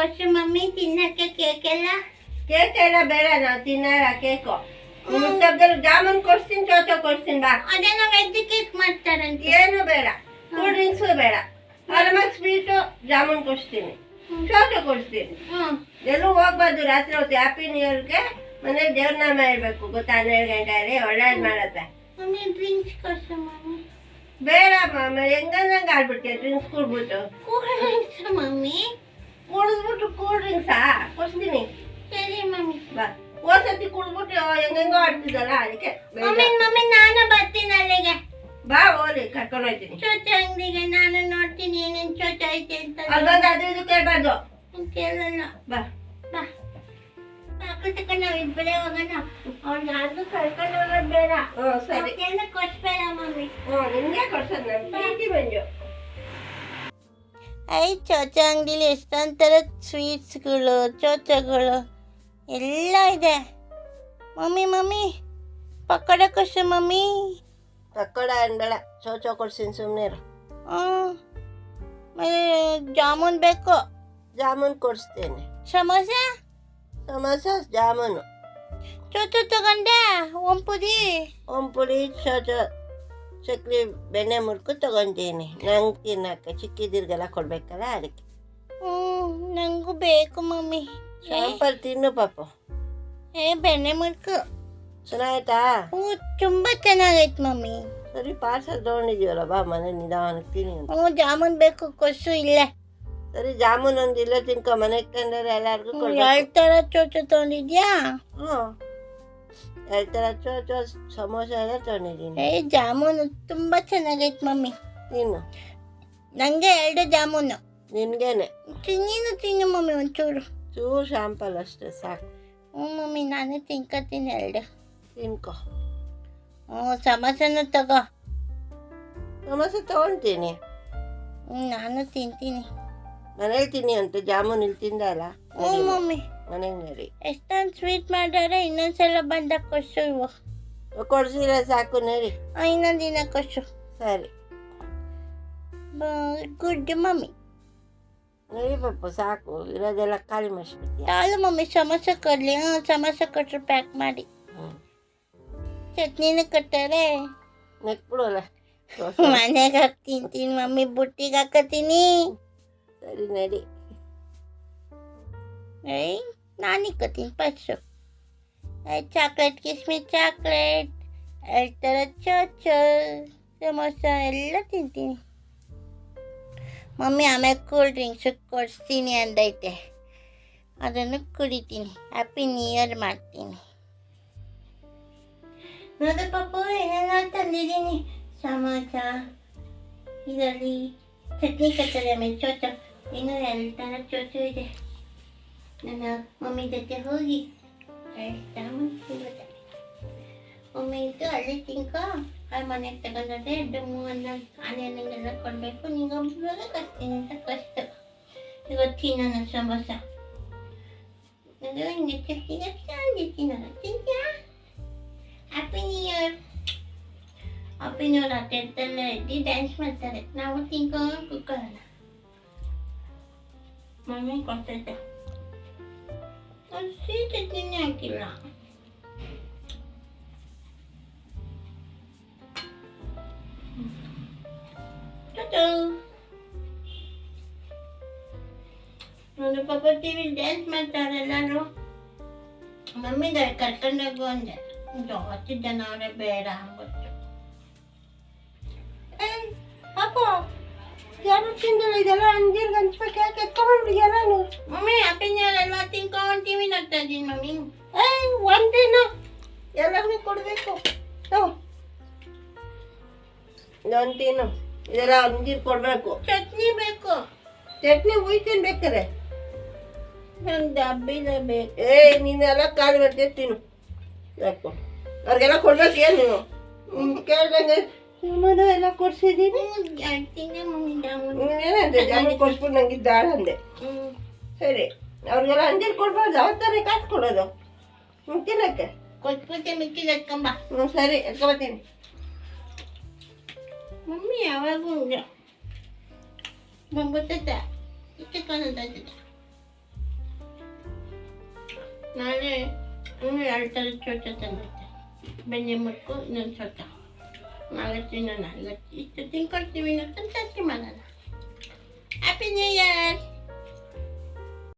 ಕೊಟ್ಟು ಮಮ್ಮಿ ತಿನ್ನಕ್ಕೆ ಕೇಕ್ ಎಲ್ಲ? ಕೇಕ್ ಎಲ್ಲ ಬೇಡ ನಾವು ತಿನ್ನಲ್ಲ ಕೇಕು ಜಾಮೂನ್ ಕೊಡ್ತೀನಿ ಚೋಚೋ ಕೊಡ್ತೀನಿ ಬಾ. ಅದೇನೋ ವೆಜ್ ಕೇಕ್ ಮಾಡ್ತಾರಂತೆ. ಏನು ಬೇಡ. ಕೂಲ್ ಡ್ರಿಂಕ್ಸು ಬೇಡ. ಆರಾಮಾಗಿ ಸ್ವೀಟು ಜಾಮೂನ್ ಕೊಡ್ತೀನಿ ಚೋಚೋ ಕೊಡ್ತೀನಿ ಎಲ್ಲೂ ಹೋಗ್ಬಾರ್ದು ರಾತ್ರಿ ಹೊತ್ತು. ಹ್ಯಾಪಿ ನ್ಯೂ ಇಯರ್ಗೆ ಮನೆ ದೇವ್ರ ನಾಮ ಗೊತ್ತಾ? ಹನ್ನೆರಡು ಗಂಟೆ ಒಳ್ಳೇದು ಮಾಡತ್ತೆ. Mummy drinks mummy. ಬೇಡ ಮಾಮ. ಹೆಂಗಂದಂಗೆ ಆಗ್ಬಿಡ್ತೀಯ? ಡ್ರಿಂಕ್ಸ್ ಕೊಡ್ಬಿಟ್ಟು. ಮಮ್ಮಿ. ಕುಡಿದ್ಬಿಟ್ಟು ಕೂಲ್ ಡ್ರಿಂಕ್ಸಾ ಕೊಡ್ತೀನಿ ಸರಿ ಮಮ್ಮಿ. ಬಾ. ಹೋದ್ಸತಿ ಕುಡ್ಬಿಟ್ಟು ಹೆಂಗೆಂಗೋ ಆಡ್ತಿದ್ದಲ್ಲ ಅದಕ್ಕೆ ಮಮ್ಮಿ ಮಮ್ಮಿ ನಾನು ಬರ್ತೀನಿ ಅಲ್ಲಿಗೆ. ಬಾ ಓಲಿ ಕರ್ಕೊಂಡು ಹೋಗ್ತೀನಿ. ಚೋಚ ಅಂಗಡಿಗೆ ನಾನು ನೋಡ್ತೀನಿ ಏನೇನು ಚೋಚ ಐತೆ ಅಂತ ಅಲ್ಲೊಂದು ಅದು ಇದು ಕೇಳ್ಬಾರ್ದು. ಕೇಳಲ್ಲ. ಬಾ. ಬಾ. ಮಕ್ಕಳು ನಾವು ಇಬ್ಬರೇ ಹೋಗೋಣ. ಅವ್ನು ಯಾರಿಗೂ ಕರ್ಕೊಂಡು ಹೋಗೋದು ಬೇಡ. ಕೊಡ್ಸ್ಬೇಡ ಮಮ್ಮಿ. ಹ್ಞೂ ನಿಮಗೆ ಕೊಡ್ಸೋದು ನಾನು. ಪ್ರೀತಿ ಮಂಜು ಐ ಚೋಚ ಅಂಗಡಿಲಿ ಎಷ್ಟೊಂದು ಥರ ಸ್ವೀಟ್ಸ್ಗಳು ಚೋಚಗಳು ಎಲ್ಲ ಇದೆ ಮಮ್ಮಿ ಮಮ್ಮಿ ಪಕೋಡ ಕೊಡ್ಸು ಮಮ್ಮಿ ಪಕೋಡ ಅನ್ಬೇಡ ಚೋಚೋ ಕೊಡ್ತೀನಿ ಸುಮ್ಮನೆ ಹ್ಮ್. ಮತ್ತೆ ಜಾಮೂನ್ ಬೇಕು ಜಾಮೂನ್ ಕೊಡಿಸ್ತೇನೆ ಸಮೋಸ ಸಮೋಸ ಜಾಮೂನು ಚೋಚ ತಗೊಂಡೆ ಒಂಪುದಿ ಒಂಪುಡಿ ಚೋಚೋ ಚಕ್ಲಿ ಬೆಣ್ಣೆ ಮುರ್ಕು ತಗೊಂತೀನಿ ನಂಗೆ ತಿನ್ನಕ್ಕೆ ಚಿಕ್ಕಿದಿರ್ಗೆಲ್ಲ ಕೊಡ್ಬೇಕಲ್ಲ ಅದಕ್ಕೆ. ಹ್ಞೂ ನನಗೂ ಬೇಕು ಮಮ್ಮಿ. ಸಾಂಬಾರು ತಿನ್ನು ಪಾಪ. ಏ ಬೆಣ್ಣೆ ಮುರ್ಕು. ಚೆನ್ನಾಗಾಯ್ತಾ ಹ್ಞೂ ತುಂಬ ಚೆನ್ನಾಗೈತೆ ಮಮ್ಮಿ. ಸರಿ ಪಾರ್ಸಲ್ ತೊಗೊಂಡಿದ್ದೀವಲ್ಲ ಬಾ ಮನೆ ನಿಧಾನಕ್ಕೆ ತಿನ್ನಿ ಅಂತ. ಹ್ಞೂ ಜಾಮೂನ್ ಬೇಕು ಕೊಸು ಇಲ್ಲೇ. ಸರಿ ಜಾಮೂನ್ ಒಂದು ಇಲ್ಲ ತಿನ್ಕೊ ಮನೆಗೆ ತಂದರೆ ಎಲ್ಲರಿಗೂ ಎರಡ್ ಥರ ಚೋಚು ತೊಗೊಂಡಿದ್ಯಾ? ಹ್ಞೂ. ಎರಡು ಥರ ಚೋ ಸಮೋಸ ಎಲ್ಲ ತೊಗೊಂಡಿದ್ದೀನಿ ಏ ಜಾಮೂನು ತುಂಬ ಚೆನ್ನಾಗೈತೆ ಮಮ್ಮಿ. ತಿನ್ನು ನನಗೆ ಎರಡು ಜಾಮೂನು. ನಿನ್ಗೇನೆ? ನೀನು ತಿನ್ನು ಮಮ್ಮಿ ಒಂಚೂರು. ಚೂರು ಶಾಂಪಲ್ ಅಷ್ಟೇ ಸಾಕು. ಹ್ಞೂ ಮಮ್ಮಿ ನಾನು ತಿನ್ಕೋತೀನಿ ಎರಡು. ತಿನ್ಕೊ. ಹ್ಞೂ ಸಮೋಸನೂ ತಗೋ. ಸಮೋಸ ತೊಗೊಳ್ತೀನಿ ಹ್ಞೂ ನಾನು ತಿಂತೀನಿ. ಮನೇಲಿ ತಿನ್ನಿ ಅಂತ ಜಾಮೂನ್ ಇಲ್ಲಿ ತಿಂದಲ್ಲ? ಹ್ಞೂ ಮಮ್ಮಿ. ಮನೆಗೆ ಎಷ್ಟೊಂದು ಸ್ವೀಟ್ ಮಾಡ್ಯಾರ ಇನ್ನೊಂದ್ಸಲ ಬಂದಾಗ ಕೊಸು ಇವು. ಕೊಡ್ಸಿರ ಸಾಕು ನರಿ ಇನ್ನೊಂದು ದಿನ ಕೊಸು. ಸರಿ. ಗುಡ್ ಮಮ್ಮಿ ನಡಿ ಪಪ್ಪು ಸಾಕು. ಇರೋದೆಲ್ಲ ಖಾಲಿ ಮಾಡಿಸ್ಬಿಡ್ತೀಯ? ತಾಳು ಮಮ್ಮಿ ಸಮೋಸ ಕೊಡ್ಲಿ. ಹ್ಞೂ ಸಮೋಸ ಕೊಟ್ಟರು ಪ್ಯಾಕ್ ಮಾಡಿ. ಚಟ್ನಿನೂ ಕೊಟ್ಟಾರೆ. ನೆಕ್ಬಿಡಲ್ಲ ಮನೆಗೆ ಹಾಕಿ ತಿಂತೀನಿ ಮಮ್ಮಿ ಬುಟ್ಟಿಗೆ ಹಾಕತೀನಿ ಸರಿ ನಡಿ. ಏಯ್. ನಾನು ಇಕ್ಕೋತೀನಿ ಫಸ್ಟು ಚಾಕ್ಲೇಟ್ ಕಿಸ್ಮಿಸ್ ಚಾಕ್ಲೇಟ್ ಎರಡು ಥರ ಚೋಚು ಸಮೋಸ ಎಲ್ಲ ತಿಂತೀನಿ ಮಮ್ಮಿ ಆಮೇಲೆ ಕೂಲ್ ಡ್ರಿಂಕ್ಸ್ ಕೊಡಿಸ್ತೀನಿ ಅಂದೈತೆ ಅದನ್ನು ಕುಡಿತೀನಿ ಹ್ಯಾಪಿ ನ್ಯೂ ಇಯರ್ ಮಾಡ್ತೀನಿ ನೋಡು ಪಾಪು ಏನೆಲ್ಲ ತಂದಿದ್ದೀನಿ ಸಮೋಸ ಇದರಲ್ಲಿ ಚಟ್ನಿ ಕಟ್ಟದೆ ಆಮೇಲೆ ಚೋಚ ಇನ್ನು ಎರಡು ಥರ ಚೋಚು ಇದೆ ನನ್ನ ಮಮ್ಮಿ ಜೊತೆ ಹೋಗಿ ಎರಡು ಜಾಮೂನ್ ಸಿಗುತ್ತೆ ಮಮ್ಮಿ ಇದು ಅಲ್ಲಿ ತಿನ್ಕ ಆ ಮನೆಗೆ ತಗೊಂಡದೆ ಡಮ್ಮು ಅನ್ನ ಆನೆಲ್ಲ ಕೊಡಬೇಕು ನಿಂಗೆ ಒಬ್ಬರಿಗೆ ಕಸ್ತೀನಿ ಅಂತ ಕಷ್ಟ ಇವತ್ತು ತಿನ್ನೋಣ ಸಮೋಸ ಅದು ಹಿಂಗೆ ಚಟ್ನಿಗೆ ಚೆನ್ನಾಗಿ ತಿನ್ನೋಣ ತಿಂತ್ಯಾ happy new year happy new year ಅತ್ತೆಲ್ಲ ಇದ್ದು ಡ್ಯಾನ್ಸ್ ಮಾಡ್ತಾರೆ ನಾವು ತಿನ್ಕೊಂಡು ಕುತ್ಕೊಳ್ಳೋಣ mummy ಕೊಡ್ತೈತೆ ಸಿಹಿ ಚಟ್ನಿನೇ ಹಾಕಿಲ್ಲ ಟೊಟೊ. ನೋಡಿ ಪಾಪ ಟಿವಿ ಡ್ಯಾನ್ಸ್ ಮಾಡ್ತಾರೆ ಎಲ್ಲರೂ ಮಮ್ಮಿ ಕರ್ಕೊಂಡೋಗು ಅಂದೆ ಜಾಸ್ತಿ ಜನ ಅವರೇ ಬೇಡ ಅಂದ್ಬಿಟ್ಟು ಪಾಪ ಯಾರು ತಿಂದಿಲ್ಲ ಇದೆಲ್ಲ ಅಂಜೀರ್ಗೆ ಹಂಚ್ಬೇಕು ಯಾಕೆ ಎತ್ಕೊಂಡ್ಬಿಡಿ ಎಲ್ಲಾನು ನೋಡ್ತಾ ಇದ್ದೀನಿ ಮಮ್ಮಿ. ಏಯ್ ಒಂದಿನ ಎಲ್ಲರಿಗೂ ಕೊಡಬೇಕು. ಒಂದು ತಿನ್ನು. ಇದೆಲ್ಲ ಅಂಜೀರ್ ಕೊಡಬೇಕು. ಚಟ್ನಿ ಬೇಕು. ಚಟ್ನಿ ಉಯ್ತೀನಿ ಬೇಕಾರೆ ನಂಗೆ ಡಬ್ಬಿಲೆ ಬೇಕು. ಏಯ್ ನೀನೆಲ್ಲ ಕಾಲು ಬರ್ತೇ ತಿನ್ನು. ಯಾಕೋ? ಅವ್ರಿಗೆಲ್ಲ ಕೊಡ್ಬೇಕು ಏನು ನೀನು? ಕೇಳ್ದಂಗೆ. ಸುಮ್ಮನೆ ಎಲ್ಲ ಕೊಡ್ಸಿದ್ದೀನಿ. ಕೊಡ್ಸ್ಬಿಟ್ಟು ನಂಗೆ ದಾಳ ಅಂದೆ. ಸರಿ. ಅವ್ರಿಗೆಲ್ಲ ಅಂಜೀರ್ ಕೊಡ್ಬಾರ್ದು ಅವತ್ತಾನೆ ಕಾಸು ಕೊಡೋದು. ಹ್ಞೂ ತಿನ್ನಕ್ಕೆ. ಕೊಟ್ಬಿಟ್ಟೆ ಮಿಕ್ಕಿದ ಎತ್ಕೊಂಬ ಹ್ಞೂ ಸರಿ ಎತ್ಕೊಬತ್ತೀನಿ. ಮಮ್ಮಿ ಯಾವಾಗೂ ಹಂಗೆ. ಬಂದ್ಬಿಟ್ಟೈತೆ. ಇಟ್ಟುಕೊಂಡೈತೆ ನಾಳೆ ಇನ್ನೂ ಎರಡು ಥರ ಚೋಟ ತಂದೈತೆ ಬೆಣ್ಣೆ ಮುಟ್ಕು ಇನ್ನೊಂದು ಸ್ವಲ್ಪ ನಾಳೆ ತಿನ್ನೋಣ. ಇವತ್ತು ಇಷ್ಟು ತಿನ್ಕೊಡ್ತೀವಿ ಅಂತ ಜಾಸ್ತಿ ಮಾಡೋಣ. Happy new year